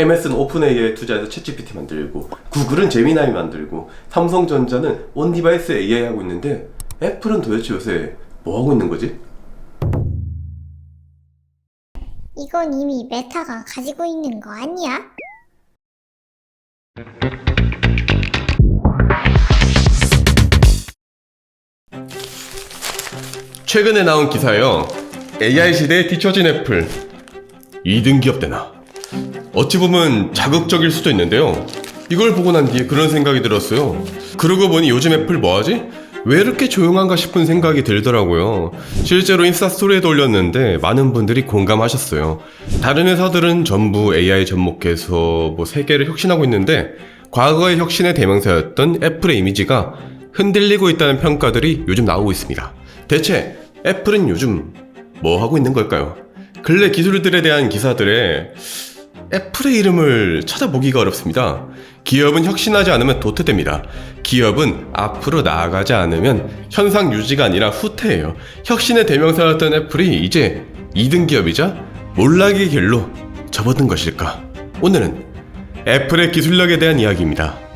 MS는 오픈AI에 투자해서 챗GPT 만들고 구글은 제미나이 만들고 삼성전자는 온디바이스 AI 하고 있는데 애플은 도대체 요새 뭐 하고 있는 거지? 이건 이미 메타가 가지고 있는 거 아니야? 최근에 나온 기사요. AI 시대에 뒤처진 애플 2등 기업 되나? 어찌 보면 자극적일 수도 있는데요. 이걸 보고 난 뒤에 그런 생각이 들었어요. 그러고 보니 요즘 애플 뭐하지? 왜 이렇게 조용한가 싶은 생각이 들더라고요. 실제로 인스타 스토리에도 올렸는데 많은 분들이 공감하셨어요. 다른 회사들은 전부 AI 접목해서 뭐 세계를 혁신하고 있는데 과거의 혁신의 대명사였던 애플의 이미지가 흔들리고 있다는 평가들이 요즘 나오고 있습니다. 대체 애플은 요즘 뭐 하고 있는 걸까요? 근래 기술들에 대한 기사들에 애플의 이름을 찾아보기가 어렵습니다. 기업은 혁신하지 않으면 도태됩니다. 기업은 앞으로 나아가지 않으면 현상 유지가 아니라 후퇴해요. 혁신의 대명사였던 애플이 이제 2등 기업이자 몰락의 길로 접어든 것일까? 오늘은 애플의 기술력에 대한 이야기입니다.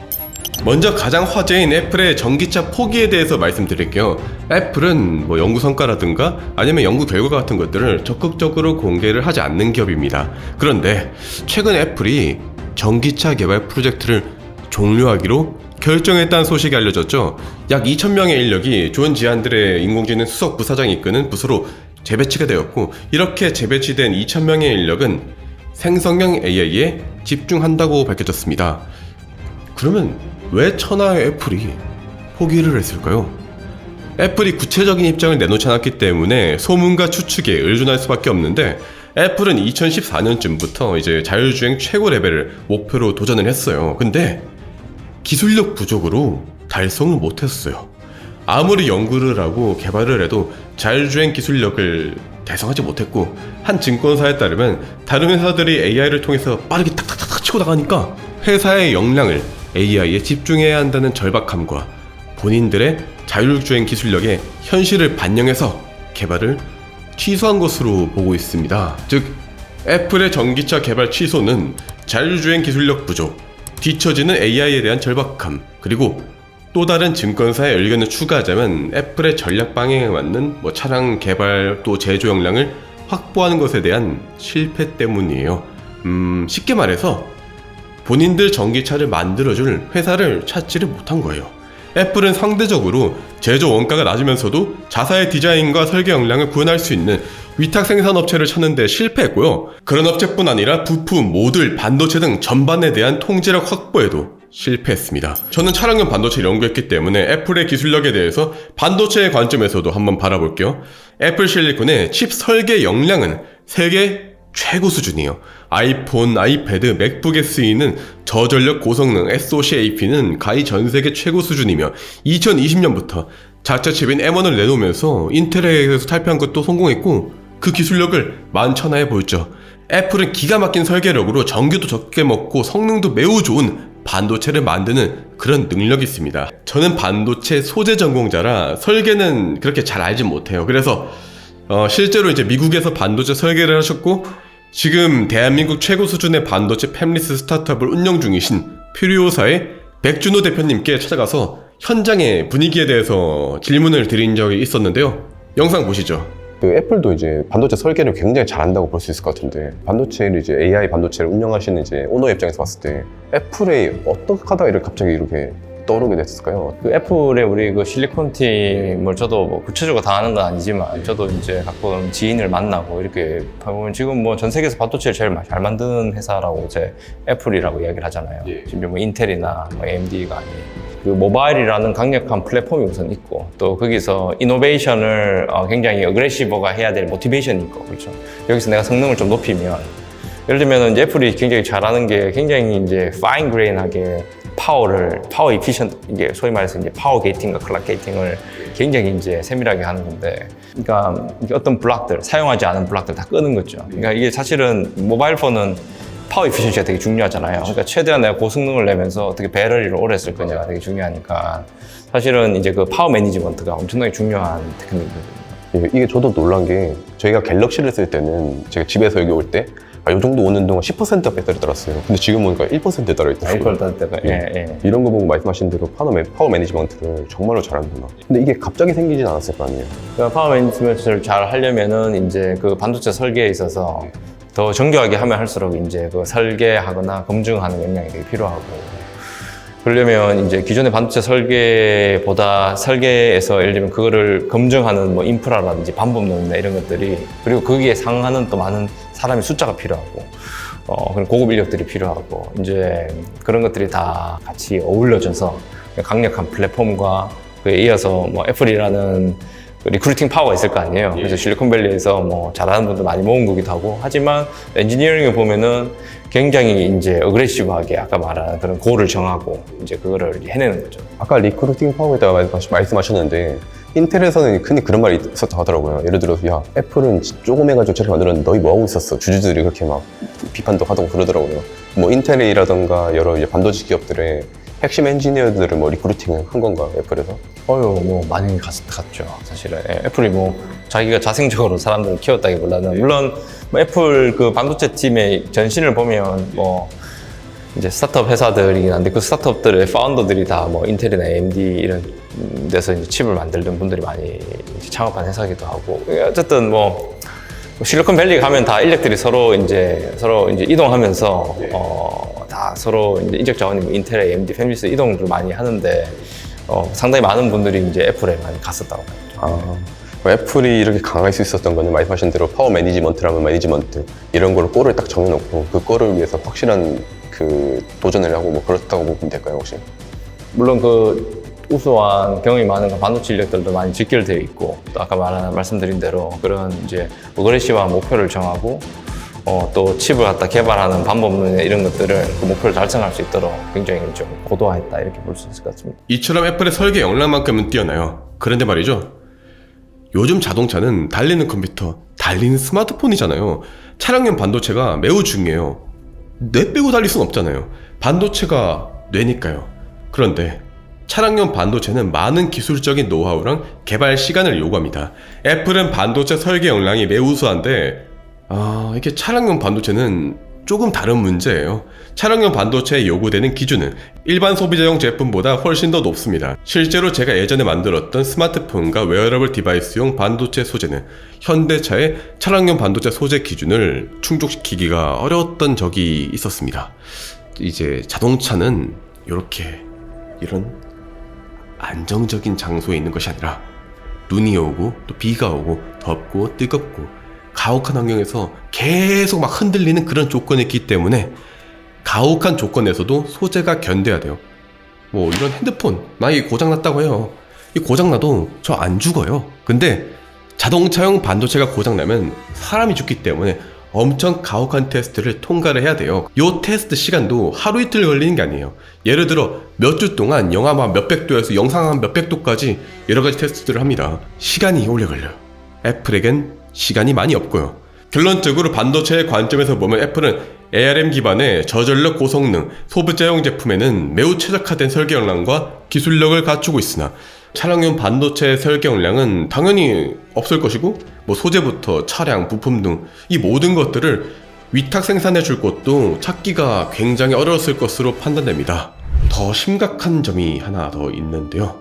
먼저 가장 화제인 애플의 전기차 포기에 대해서 말씀드릴게요. 애플은 뭐 연구 성과라든가 아니면 연구 결과 같은 것들을 적극적으로 공개를 하지 않는 기업입니다. 그런데 최근 애플이 전기차 개발 프로젝트를 종료하기로 결정했다는 소식이 알려졌죠. 약 2,000명의 인력이 좋은 지안들의 인공지능 수석 부사장이 이끄는 부서로 재배치가 되었고 이렇게 재배치된 2,000명의 인력은 생성형 AI에 집중한다고 밝혀졌습니다. 그러면 왜 천하의 애플이 포기를 했을까요? 애플이 구체적인 입장을 내놓지 않았기 때문에 소문과 추측에 의존할 수밖에 없는데 애플은 2014년쯤부터 이제 자율주행 최고 레벨을 목표로 도전을 했어요. 근데 기술력 부족으로 달성을 못했어요. 아무리 연구를 하고 개발을 해도 자율주행 기술력을 달성하지 못했고 한 증권사에 따르면 다른 회사들이 AI를 통해서 빠르게 탁탁탁탁 치고 나가니까 회사의 역량을 AI에 집중해야 한다는 절박함과 본인들의 자율주행 기술력의 현실을 반영해서 개발을 취소한 것으로 보고 있습니다. 즉, 애플의 전기차 개발 취소는 자율주행 기술력 부족, 뒤처지는 AI에 대한 절박함, 그리고 또 다른 증권사의 의견을 추가하자면 애플의 전략 방향에 맞는 뭐 차량 개발 또 제조 역량을 확보하는 것에 대한 실패 때문이에요. 음, 쉽게 말해서 본인들 전기차를 만들어줄 회사를 찾지를 못한 거예요. 애플은 상대적으로 제조 원가가 낮으면서도 자사의 디자인과 설계 역량을 구현할 수 있는 위탁 생산 업체를 찾는 데 실패했고요. 그런 업체뿐 아니라 부품, 모듈, 반도체 등 전반에 대한 통제력 확보에도 실패했습니다. 저는 차량용 반도체를 연구했기 때문에 애플의 기술력에 대해서 반도체의 관점에서도 한번 바라볼게요. 애플 실리콘의 칩 설계 역량은 세계 최고 수준이에요. 아이폰, 아이패드, 맥북에 쓰이는 저전력 고성능 SoC AP는 가히 전 세계 최고 수준이며 2020년부터 자체 칩인 M1을 내놓으면서 인텔에서 탈피한 것도 성공했고 그 기술력을 만천하에 보였죠. 애플은 기가 막힌 설계력으로 전기도 적게 먹고 성능도 매우 좋은 반도체를 만드는 그런 능력이 있습니다. 저는 반도체 소재 전공자라 설계는 그렇게 잘 알진 못해요. 그래서 어, 실제로 이제 미국에서 반도체 설계를 하셨고 지금 대한민국 최고 수준의 반도체 팹리스 스타트업을 운영 중이신 퓨리오사의 백준호 대표님께 찾아가서 현장의 분위기에 대해서 질문을 드린 적이 있었는데요. 영상 보시죠. 그 애플도 이제 반도체 설계를 굉장히 잘한다고 볼 수 있을 것 같은데 반도체를 이제 AI 반도체를 운영하시는 이제 오너 입장에서 봤을 때 애플에 어떻게 하다가 이렇게 갑자기 이렇게 떠오르게 됐을까요? 그 애플의 우리 그 실리콘 팀을 저도 뭐 구체적으로 다 아는 건 아니지만 저도 이제 가끔 지인을 만나고 이렇게 보면 지금 뭐 전 세계에서 반도체를 제일 잘 만드는 회사라고 이제 애플이라고 이야기를 하잖아요. 예. 지금 뭐 인텔이나 뭐 AMD가 아닌 그리고 모바일이라는 강력한 플랫폼이 우선 있고 또 거기서 이노베이션을 어, 굉장히 어그레시버가 해야 될 모티베이션이 있고 그렇죠. 여기서 내가 성능을 좀 높이면 예를 들면 이제 애플이 굉장히 잘하는 게 굉장히 이제 파인 그레인하게 파워를 파워 이피션 이게 소위 말해서 이제 파워 게이팅과 클락 게이팅을 굉장히 이제 세밀하게 하는 건데 그러니까 어떤 블락들 사용하지 않은 블락들 다 끄는 거죠. 그러니까 이게 사실은 모바일 폰은 파워 이피션시가 되게 중요하잖아요. 그러니까 최대한 내가 고성능을 내면서 어떻게 배터리를 오래 쓸 거냐가 되게 중요하니까 사실은 이제 그 파워 매니지먼트가 엄청나게 중요한 테크닉이거든요. 예, 이게 저도 놀란 게 저희가 갤럭시를 쓸 때는 제가 집에서 여기 올 때 아, 이 정도 오는 동안 10%가 배터리 달았어요. 근데 지금 보니까 1%에 달아있더라고요. 앵콜 달 때가 예, 예. 이런 거 보고 말씀하신 대로 파워, 매, 파워 매니지먼트를 정말로 잘하는구나. 근데 이게 갑자기 생기진 않았을 거 아니에요. 그러니까 파워 매니지먼트를 잘 하려면은 이제 그 반도체 설계에 있어서 더 정교하게 하면 할수록 이제 그 설계하거나 검증하는 역량이 되게 필요하고 그러려면 이제 기존의 반도체 설계보다 설계에서 예를 들면 그거를 검증하는 뭐 인프라라든지 노무나 이런 것들이 그리고 거기에 상하는 또 많은 사람의 숫자가 필요하고 어 그런 고급 인력들이 필요하고 이제 그런 것들이 다 같이 어울려져서 강력한 플랫폼과 그에 이어서 뭐 애플이라는 그 리크루팅 파워가 있을 거 아니에요. 그래서 실리콘밸리에서 뭐 잘하는 분들 많이 모은 거기도 하고 하지만 엔지니어링을 보면은 굉장히 이제 어그레시브하게 아까 말한 그런 고를 정하고 이제 그거를 해내는 거죠. 아까 리크루팅 파워에다가 말씀- 말씀하셨는데 인텔에서는 흔히 그런 말이 있었다 하더라고요. 예를 들어서 야 애플은 조그매가지고 저렇게 만들었는데 너희 뭐 하고 있었어? 주주들이 그렇게 막 비판도 하고 그러더라고요. 뭐 인텔이라던가 여러 반도체 기업들의 핵심 엔지니어들을 뭐 리크루팅 한 건가 애플에서? 어유 뭐 많이 갔, 갔죠 사실은 예, 애플이 뭐 자기가 자생적으로 사람들을 키웠다기보다는 물론 뭐 애플 그 반도체 팀의 전신을 보면 뭐 이제 스타트업 회사들이긴 한데 그 스타트업들의 파운더들이 다 뭐 인텔이나 AMD 이런 데서 이제 칩을 만들던 분들이 많이 이제 창업한 회사기도 하고 어쨌든 뭐 실리콘밸리 가면 다 인력들이 서로 이제 서로 이제 이동하면서 어, 다 서로 이제 인적 자원이 뭐 인텔, AMD, 팹리스 이동을 많이 하는데 어, 상당히 많은 분들이 이제 애플에 많이 갔었다고 봐요. 아, 뭐 애플이 이렇게 강할 수 있었던 거는 말씀하신 대로 파워 매니지먼트라면 매니지먼트 이런 거를 골을 딱 정해놓고 그 골을 위해서 확실한 그 도전을 하고 뭐 그렇다고 보면 될까요 혹시? 물론 그 우수한 경험이 많은 그 반도체 인력들도 많이 직결되어 있고 또 아까 말한 말씀드린 대로 그런 이제 어그레시브한 목표를 정하고 어, 또 칩을 갖다 개발하는 방법론 이런 것들을 그 목표를 달성할 수 있도록 굉장히 좀 고도화했다 이렇게 볼 수 있을 것 같습니다. 이처럼 애플의 설계 역량만큼은 뛰어나요. 그런데 말이죠. 요즘 자동차는 달리는 컴퓨터, 달리는 스마트폰이잖아요. 차량용 반도체가 매우 중요해요. 뇌 빼고 달릴 순 없잖아요. 반도체가 뇌니까요. 그런데 차량용 반도체는 많은 기술적인 노하우랑 개발 시간을 요구합니다. 애플은 반도체 설계 역량이 매우 우수한데 아, 이게 차량용 반도체는 조금 다른 문제예요. 차량용 반도체에 요구되는 기준은 일반 소비자용 제품보다 훨씬 더 높습니다. 실제로 제가 예전에 만들었던 스마트폰과 웨어러블 디바이스용 반도체 소재는 현대차의 차량용 반도체 소재 기준을 충족시키기가 어려웠던 적이 있었습니다. 이제 자동차는 이렇게 이런 안정적인 장소에 있는 것이 아니라 눈이 오고 또 비가 오고 덥고 뜨겁고 가혹한 환경에서 계속 막 흔들리는 그런 조건이 있기 때문에 가혹한 조건에서도 소재가 견뎌야 돼요. 뭐 이런 핸드폰 만약에 고장났다고 해요. 이 고장나도 저 안 죽어요. 근데 자동차용 반도체가 고장나면 사람이 죽기 때문에 엄청 가혹한 테스트를 통과를 해야 돼요. 요 테스트 시간도 하루 이틀 걸리는 게 아니에요. 예를 들어 몇 주 동안 영하 막 몇백 도에서 영상 한 몇백 도까지 여러 가지 테스트를 합니다. 시간이 오래 걸려요. 애플에겐 시간이 많이 없고요. 결론적으로 반도체의 관점에서 보면 애플은 ARM 기반의 저전력 고성능 소비자용 제품에는 매우 최적화된 설계 역량과 기술력을 갖추고 있으나 차량용 반도체 설계 역량은 당연히 없을 것이고 뭐 소재부터 차량, 부품 등 이 모든 것들을 위탁 생산해 줄 곳도 찾기가 굉장히 어려웠을 것으로 판단됩니다. 더 심각한 점이 하나 더 있는데요.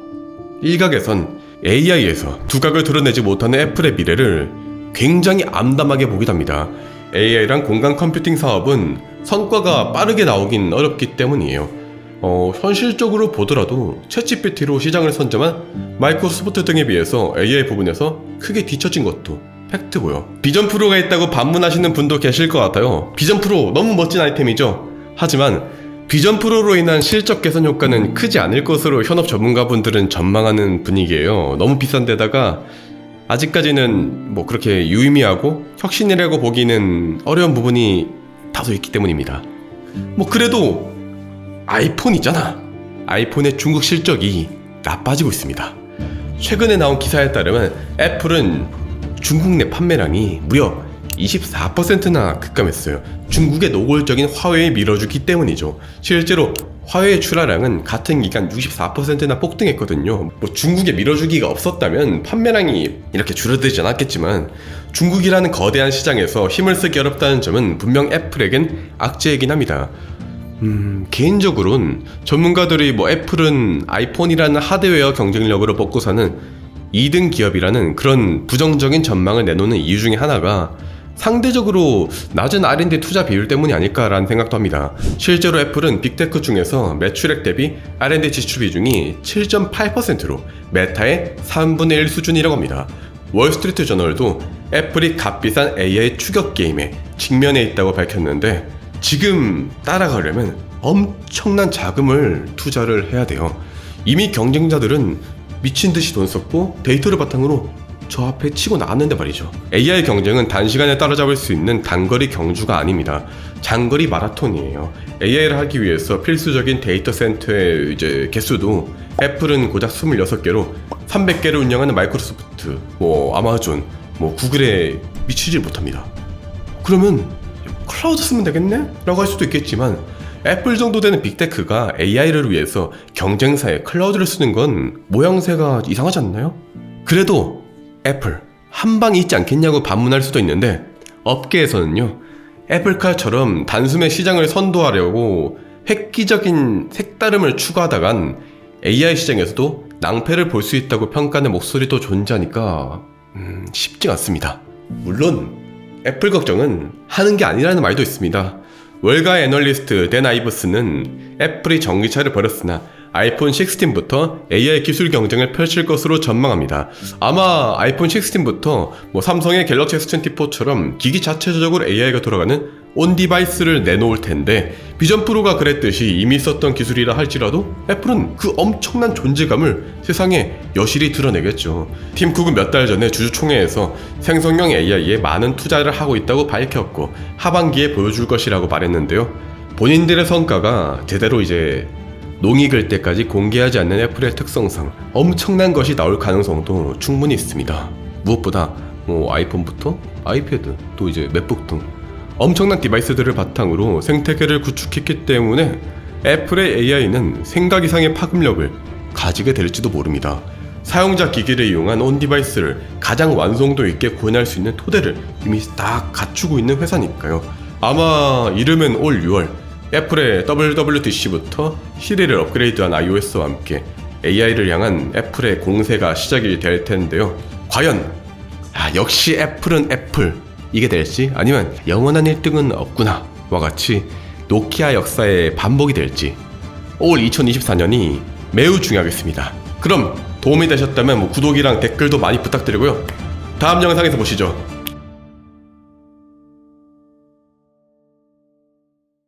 일각에선 AI에서 두각을 드러내지 못하는 애플의 미래를 굉장히 암담하게 보기도 합니다. AI랑 공간 컴퓨팅 사업은 성과가 빠르게 나오긴 어렵기 때문이에요. 어, 현실적으로 보더라도 챗GPT로 시장을 선점한 마이크로소프트 등에 비해서 AI 부분에서 크게 뒤처진 것도 팩트고요. 비전 프로가 있다고 반문하시는 분도 계실 것 같아요. 비전 프로 너무 멋진 아이템이죠. 하지만 비전 프로로 인한 실적 개선 효과는 크지 않을 것으로 현업 전문가분들은 전망하는 분위기예요. 너무 비싼 데다가 아직까지는 뭐 그렇게 유의미하고 혁신이라고 보기는 어려운 부분이 다소 있기 때문입니다. 뭐 그래도 아이폰 있잖아. 아이폰의 중국 실적이 나빠지고 있습니다. 최근에 나온 기사에 따르면 애플은 중국 내 판매량이 무려 24%나 급감했어요. 중국의 노골적인 화웨이 밀어주기 때문이죠. 실제로 화웨이 출하량은 같은 기간 64%나 폭등했거든요. 뭐 중국에 밀어주기가 없었다면 판매량이 이렇게 줄어들지 않았겠지만 중국이라는 거대한 시장에서 힘을 쓰기 어렵다는 점은 분명 애플에겐 악재이긴 합니다. 음, 개인적으로는 전문가들이 뭐 애플은 아이폰이라는 하드웨어 경쟁력으로 먹고 사는 2등 기업이라는 그런 부정적인 전망을 내놓는 이유 중에 하나가 상대적으로 낮은 R&D 투자 비율 때문이 아닐까라는 생각도 합니다. 실제로 애플은 빅테크 중에서 매출액 대비 R&D 지출 비중이 7.8%로 메타의 3분의 1 수준이라고 합니다. 월스트리트 저널도 애플이 값비싼 AI 추격 게임에 직면해 있다고 밝혔는데 지금 따라가려면 엄청난 자금을 투자를 해야 돼요. 이미 경쟁자들은 미친 듯이 돈 썼고 데이터를 바탕으로 저 앞에 치고 나왔는데 말이죠. AI 경쟁은 단시간에 따라잡을 수 있는 단거리 경주가 아닙니다. 장거리 마라톤이에요. AI를 하기 위해서 필수적인 데이터 센터의 이제 개수도 애플은 고작 26개로 300개를 운영하는 마이크로소프트, 뭐 아마존, 뭐 구글에 미치질 못합니다. 그러면 클라우드 쓰면 되겠네? 라고 할 수도 있겠지만 애플 정도 되는 빅테크가 AI를 위해서 경쟁사에 클라우드를 쓰는 건 모양새가 이상하지 않나요? 그래도 애플 한 방이 있지 않겠냐고 반문할 수도 있는데 업계에서는요 애플카처럼 단숨에 시장을 선도하려고 획기적인 색다름을 추구하다간 AI 시장에서도 낭패를 볼 수 있다고 평가하는 목소리도 존재하니까 음, 쉽지 않습니다. 물론 애플 걱정은 하는 게 아니라는 말도 있습니다. 월가 애널리스트 댄 아이버스는 애플이 전기차를 버렸으나 아이폰 16부터 AI 기술 경쟁을 펼칠 것으로 전망합니다. 아마 아이폰 16부터 뭐 삼성의 갤럭시 S24처럼 기기 자체적으로 AI가 돌아가는 온 디바이스를 내놓을 텐데 비전 프로가 그랬듯이 이미 썼던 기술이라 할지라도 애플은 그 엄청난 존재감을 세상에 여실히 드러내겠죠. 팀 쿡은 몇 달 전에 주주총회에서 생성형 AI에 많은 투자를 하고 있다고 밝혔고 하반기에 보여줄 것이라고 말했는데요. 본인들의 성과가 제대로 이제 농이 글 때까지 공개하지 않는 애플의 특성상 엄청난 것이 나올 가능성도 충분히 있습니다. 무엇보다 뭐 아이폰부터 아이패드 또 이제 맥북 등 엄청난 디바이스들을 바탕으로 생태계를 구축했기 때문에 애플의 AI는 생각 이상의 파급력을 가지게 될지도 모릅니다. 사용자 기기를 이용한 온 디바이스를 가장 완성도 있게 구현할 수 있는 토대를 이미 딱 갖추고 있는 회사니까요. 아마 이르면 올 6월 애플의 WWDC부터 시리를 업그레이드한 iOS와 함께 AI를 향한 애플의 공세가 시작이 될 텐데요. 과연 아, 역시 애플은 애플 이게 될지 아니면 영원한 1등은 없구나 와 같이 노키아 역사의 반복이 될지 올 2024년이 매우 중요하겠습니다. 그럼 도움이 되셨다면 뭐 구독이랑 댓글도 많이 부탁드리고요. 다음 영상에서 보시죠.